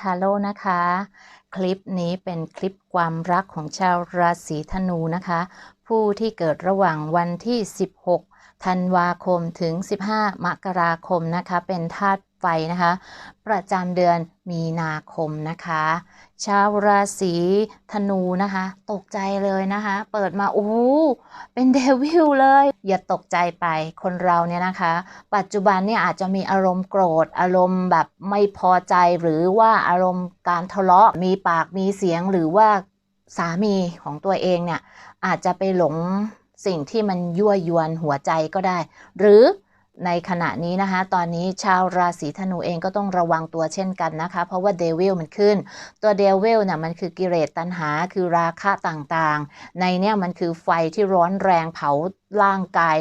ทาโร่นะคะ คลิปนี้เป็นคลิปความรักของชาวราศีธนูนะคะ ผู้ที่เกิดระหว่างวันที่ 16 ธันวาคมถึง 15 มกราคมนะคะ เป็นธาตุไฟนะคะ ประจำเดือนมีนาคมนะคะ ชาวราศีธนูนะคะ ตกใจเลยนะคะ เปิดมาโอ้เป็นเดวิลเลย อย่าตกใจไปคนเราเนี่ยนะคะ ปัจจุบันเนี่ยอาจจะมีอารมณ์โกรธ อารมณ์แบบไม่พอใจหรือว่าอารมณ์การทะเลาะมีปากมีเสียงหรือว่าสามีของตัวเองเนี่ยอาจจะไปหลงสิ่งที่มันยั่วยวนหัวใจก็ได้ หรือ ในขณะนี้นะคะ ตอนนี้ชาวราศีธนูเองก็ต้องระวังตัวเช่นกันนะคะ เพราะว่าเดวิลมันขึ้น ตัวเดวิลเนี่ยมันคือกิเลสตัณหาคือราคะต่างๆ ในเนี่ยมันคือไฟที่ร้อนแรงเผาร่างกาย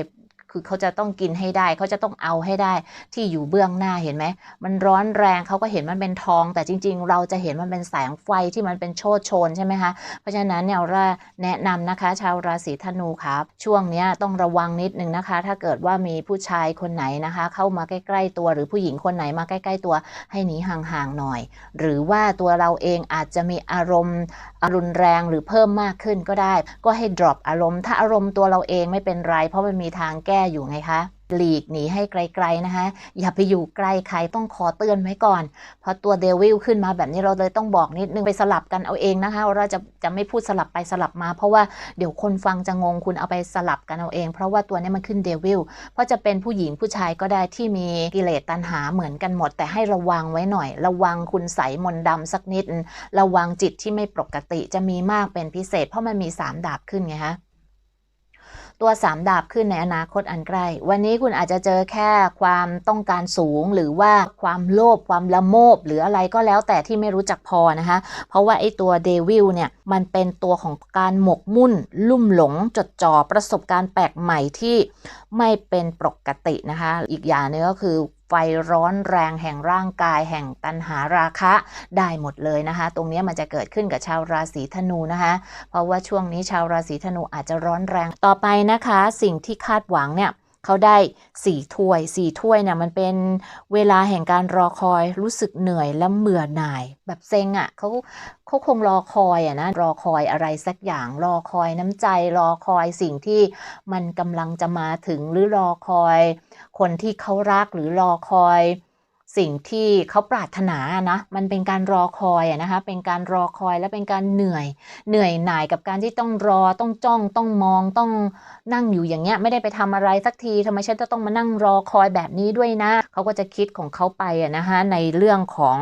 คือเขาจะต้องกินให้ได้ เขาจะต้องเอาให้ได้ที่อยู่เบื้องหน้าเห็นไหม มันร้อนแรงเขาก็เห็นมันเป็นทอง แต่จริง ๆ เราจะเห็นมันเป็นแสงไฟที่มันเป็นโชดโชนใช่ไหมคะ เพราะฉะนั้นเนี่ยเราแนะนำนะคะ ชาวราศีธนูครับ ช่วงนี้ต้องระวังนิดนึงนะคะ ถ้าเกิดว่ามีผู้ชายคนไหนนะคะ เข้ามาใกล้ ๆ ตัวหรือผู้หญิงคนไหนมาใกล้ ๆ ตัวให้หนีห่างๆหน่อย หรือว่าตัวเราเองอาจจะมีอารมณ์รุนแรงหรือเพิ่มมากขึ้นก็ได้ ก็ให้ drop อารมณ์ ถ้าอารมณ์ตัวเราเองไม่เป็นไร เพราะมันมีทางแก้อยู่ไงคะ หลีกหนีให้ไกลๆนะคะ อย่าไปอยู่ใกล้ใครต้องขอเตือนไว้ก่อน เพราะตัวเดวิลขึ้นมาแบบนี้เราเลยต้องบอกนิดนึงไปสลับกันเอาเองนะคะ เราจะจะไม่พูดสลับไปสลับมา เพราะว่าเดี๋ยวคนฟังจะงงคุณเอาไปสลับกันเอาเอง เพราะว่าตัวนี้มันขึ้นเดวิลเพราะจะเป็นผู้หญิงผู้ชายก็ได้ที่มีกิเลสตัณหาเหมือนกันหมด แต่ให้ระวังไว้หน่อย ระวังคุณใสมนต์ดำสักนิด ระวังจิตที่ไม่ปกติจะมีมากเป็นพิเศษ เพราะมันมีสามดาบขึ้นไงคะ ตัวสามดาบขึ้นในอนาคตอันใกล้ วันนี้คุณอาจจะเจอแค่ความต้องการสูง หรือว่าความโลภความละโมบ หรืออะไรก็แล้วแต่ที่ไม่รู้จักพอนะคะ เพราะว่าไอ้ตัวเดวิลเนี่ยมันเป็นตัวของการหมกมุ่น ลุ่มหลงจดจ่อประสบการณ์แปลกใหม่ที่ไม่เป็นปกตินะคะ อีกอย่างนึงก็คือ ไฟร้อนแรงแห่งร่างกายแห่งตันหาราคะได้หมดเลยนะคะ ตรงนี้มันจะเกิดขึ้นกับชาวราศีธนูนะคะ เพราะว่าช่วงนี้ชาวราศีธนูอาจจะร้อนแรงต่อไปนะคะ สิ่งที่คาดหวังเนี่ยเขาได้สี่ถ้วยสี่ถ้วยเนี่ยมันเป็นเวลาแห่งการรอคอยรู้สึกเหนื่อยและเบื่อหน่าย แบบเซ็งอะ่ะเขาเขาคงรอคอยอะนะรอคอยอะไรสักอย่างรอคอยน้ำใจ รอคอยสิ่งที่มันกำลังจะมาถึงหรือรอคอย คนที่เขารักหรือรอคอย สิ่งที่เขาปรารถนานะมันเป็นการรอคอยนะคะเป็นการรอคอยและเป็นการเหนื่อย เหนื่อยหน่ายกับการที่ต้องรอต้องจ้องต้องมองต้องนั่งอยู่อย่างเงี้ยไม่ได้ไปทำอะไรสักทีทำไมฉันจะต้องมานั่งรอคอยแบบนี้ด้วยนะเขาก็จะคิดของเขาไปนะคะในเรื่องของ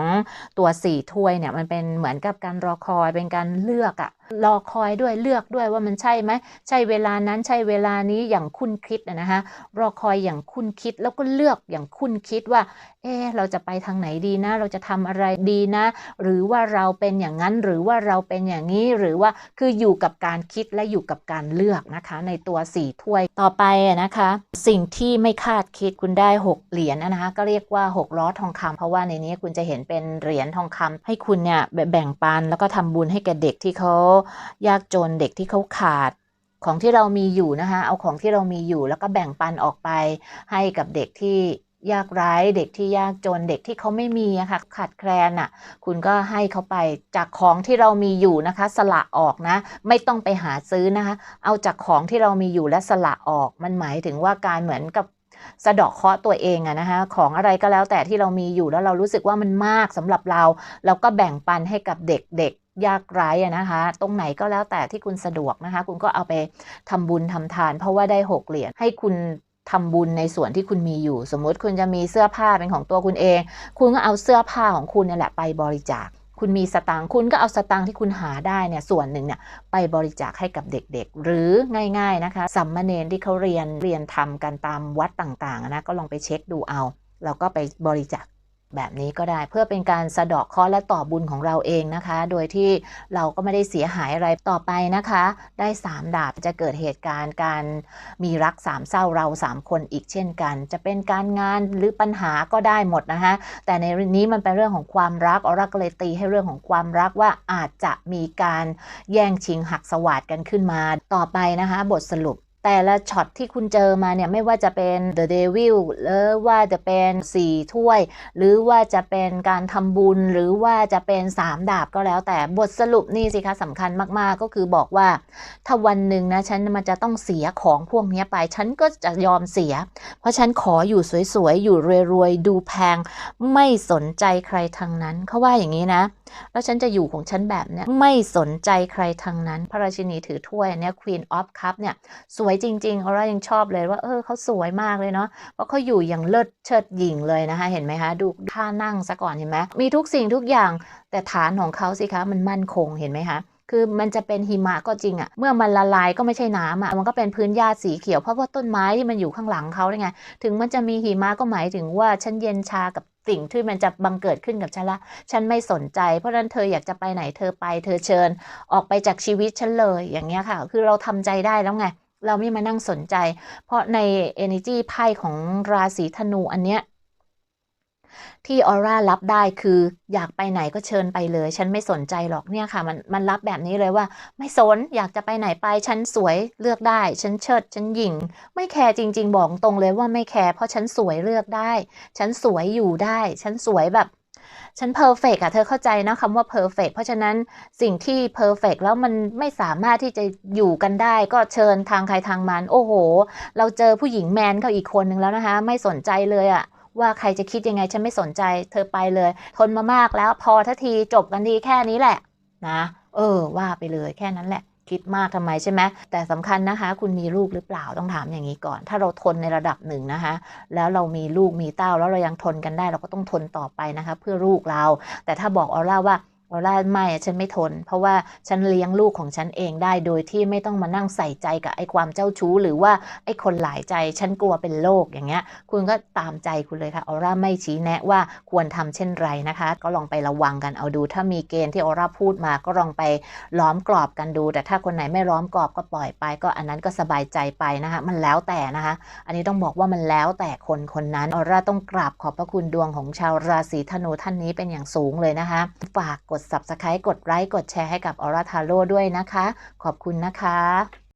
ตัวสี่ถ้วยเนี่ยมันเป็นเหมือนกับการรอคอยเป็นการเลือกอะ รอคอยด้วยเลือกด้วยว่ามันใช่ไหมใช่เวลานั้นใช่เวลานี้อย่างคุ้นคิดนะคะรอคอยอย่างคุ้นคิดแล้วก็เลือกอย่างคุ้นคิดว่า เออเราจะไปทางไหนดีนะ เราจะทำอะไรดีนะ หรือว่าเราเป็นอย่างนั้นหรือว่าเราเป็นอย่างนี้หรือว่าคืออยู่กับการคิดและอยู่กับการเลือกนะคะ ในตัวสี่ถ้วยต่อไปนะคะ สิ่งที่ไม่คาดคิดคุณได้ 6 เหรียญนะคะ ก็เรียกว่า 6 ล้อทองคำเพราะว่าในนี้คุณจะเห็นเป็นเหรียญทองคำให้คุณเนี่ยแบ่งปันแล้วก็ทำบุญให้แก่เด็กที่เขายากจนเด็กที่เขาขาด ของที่เรามีอยู่นะคะเอาของที่เรามีอยู่แล้วก็แบ่งปันออกไป ให้กับเด็กที่ยากไร้เด็กที่ยากจนเด็กที่เขาไม่มีอะค่ะขาดแคลนอะคุณก็ให้เขาไปจากของที่เรามีอยู่นะคะ สละออกนะ ไม่ต้องไปหาซื้อนะคะ เอาจากของที่เรามีอยู่และสละออกมันหมายถึงว่าการเหมือนกับสะดอกเคาะตัวเองอะนะคะของอะไรก็แล้วแต่ที่เรามีอยู่แล้วเรารู้สึกว่ามันมากสำหรับเรา เราก็แบ่งปันให้กับเด็กๆ ยากไร้นะคะ ตรงไหนก็แล้วแต่ที่คุณสะดวกนะคะ คุณก็เอาไปทำบุญทำทาน เพราะว่าได้หกเหรียญให้คุณทำบุญในส่วนที่คุณมีอยู่ สมมุติคุณจะมีเสื้อผ้าเป็นของตัวคุณเอง คุณก็เอาเสื้อผ้าของคุณนี่แหละไปบริจาค คุณมีสตางค์คุณก็เอาสตางค์ที่คุณหาได้เนี่ยส่วนหนึ่งเนี่ยไปบริจาคให้กับเด็กๆ หรือง่ายๆนะคะสัมมาเนนที่เขาเรียนเรียนทำกันตามวัดต่างๆนะก็ลองไปเช็คดูเอาแล้วก็ไปบริจาค แบบนี้ก็ได้เพื่อเป็นการสะดอกเคราะห์และต่อบุญของเราเองนะคะ โดยที่เราก็ไม่ได้เสียหายอะไรต่อไปนะคะ ได้ 3 ดาบจะเกิดเหตุการณ์การมีรักสามเศร้าเรา 3 คนอีกเช่นกัน จะเป็นการงานหรือปัญหาก็ได้หมดนะคะ แต่ในนี้มันเป็นเรื่องของความรักออรักเลยตีให้เรื่องของความรักว่าอาจจะมีการแย่งชิงหักสวัสดกันขึ้นมาต่อไปนะคะ บทสรุป แต่ละช็อตที่คุณเจอมาเนี่ยไม่ว่าจะเป็น The Devil หรือว่าจะเป็นสี่ถ้วย หรือว่าจะเป็นการทำบุญ หรือว่าจะเป็นสามดาบก็แล้ว แต่บทสรุปนี่สิคะสำคัญมาก ๆ ก็คือบอกว่า ถ้าวันหนึ่งนะฉันมันจะต้องเสียของพวกนี้ไป ฉันก็จะยอมเสีย เพราะฉันขออยู่สวย ๆ อยู่รวย ๆ ดูแพง ไม่สนใจใครทางนั้นเขาว่าอย่างนี้นะ แล้วฉันจะอยู่ของฉันแบบนี้ไม่สนใจใครทางนั้น พระราชินีถือถ้วยเนี่ย Queen of Cup เนี่ยสวยจริงๆออร่ายังชอบเลยว่าเออเขาสวยมากเลยเนาะเพราะเขาอยู่อย่างเลิศเชิดหยิ่งเลยนะคะ เห็นไหมคะ ดูท่านั่งซะก่อนเห็นไหมมีทุกสิ่งทุกอย่างแต่ฐานของเขาสิคะมันมั่นคงเห็นไหมคะคือมันจะเป็นหิมะก็จริงอะเมื่อมันละลายก็ไม่ใช่น้ำอะมันก็เป็นพื้นหญ้าสีเขียวเพราะว่าต้นไม้ที่มันอยู่ข้างหลังเขาไง ถึงมันจะมีหิมะก็หมายถึงว่าฉันเย็นชากับสิ่งที่มันจะบังเกิดขึ้นกับฉันละ ฉันไม่สนใจ เพราะฉะนั้นเธออยากจะไปไหนเธอไป เธอเชิญ ออกไปจากชีวิตฉันเลย อย่างเงี้ยค่ะ คือเราทำใจได้แล้วไง เราไม่มานั่งสนใจ เพราะใน energy ไพ่ของราศีธนูอันเนี้ยที่ออร่ารับได้คืออยากไปไหนก็เชิญไปเลย ฉันไม่สนใจหรอกเนี่ยค่ะ มันมันรับแบบนี้เลยว่า ไม่สนอยากจะไปไหนไป ฉันสวยเลือกได้ ฉันเชิด ฉันหยิ่ง ไม่แคร์จริง ๆ บอกตรงเลยว่าไม่แคร์เพราะฉันสวยเลือกได้ ฉันสวยอยู่ได้ ฉันสวยแบบ ฉันเพอร์เฟกอะเธอเข้าใจนะคำว่าเพอร์เฟกเพราะฉะนั้นสิ่งที่เพอร์เฟกแล้วมันไม่สามารถที่จะอยู่กันได้ ก็เชิญทางใครทางมัน โอ้โห เราเจอผู้หญิงแมนเขาอีกคนนึงแล้วนะคะ ไม่สนใจเลยอะว่าใครจะคิดยังไงฉันไม่สนใจ เธอไปเลย ทนมามากแล้วพอทัทีจบกันทีแค่นี้แหละ นะ เออ ว่าไปเลยแค่นั้นแหละ คิดมากทำไมใช่ไหมแต่สำคัญนะคะ คุณมีลูกหรือเปล่าต้องถามอย่างนี้ก่อน ถ้าเราทนในระดับหนึ่งนะคะ แล้วเรามีลูกมีเต้าแล้วเรายังทนกันได้ เราก็ต้องทนต่อไปนะคะ เพื่อลูกเรา แต่ถ้าบอกออร่าว่า ออร่าไม่อะฉันไม่ทน เพราะว่าฉันเลี้ยงลูกของฉันเองได้โดยที่ไม่ต้องมานั่งใส่ใจกับไอ้ความเจ้าชู้ หรือว่าไอ้คนหลายใจฉันกลัวเป็นโรคอย่างเงี้ย คุณก็ตามใจคุณเลยค่ะออร่าไม่ชี้แนะว่าควรทำเช่นไรนะคะ ก็ลองไประวังกันเอาดู ถ้ามีเกณฑ์ที่ออร่าพูดมาก็ลองไปล้อมกรอบกันดู แต่ถ้าคนไหนไม่ล้อมกรอบก็ปล่อยไป ก็อันนั้นก็สบายใจไปนะคะ มันแล้วแต่นะคะ อันนี้ต้องบอกว่ามันแล้วแต่คนคนนั้นออร่าต้องกราบขอบพระคุณดวงของชาวราศีธนูท่านนี้เป็นอย่างสูงเลยนะคะ ฝากกด subscribe กดไลค์กดแชร์ให้กับออร่าทาโร่ด้วยนะคะ ขอบคุณนะคะ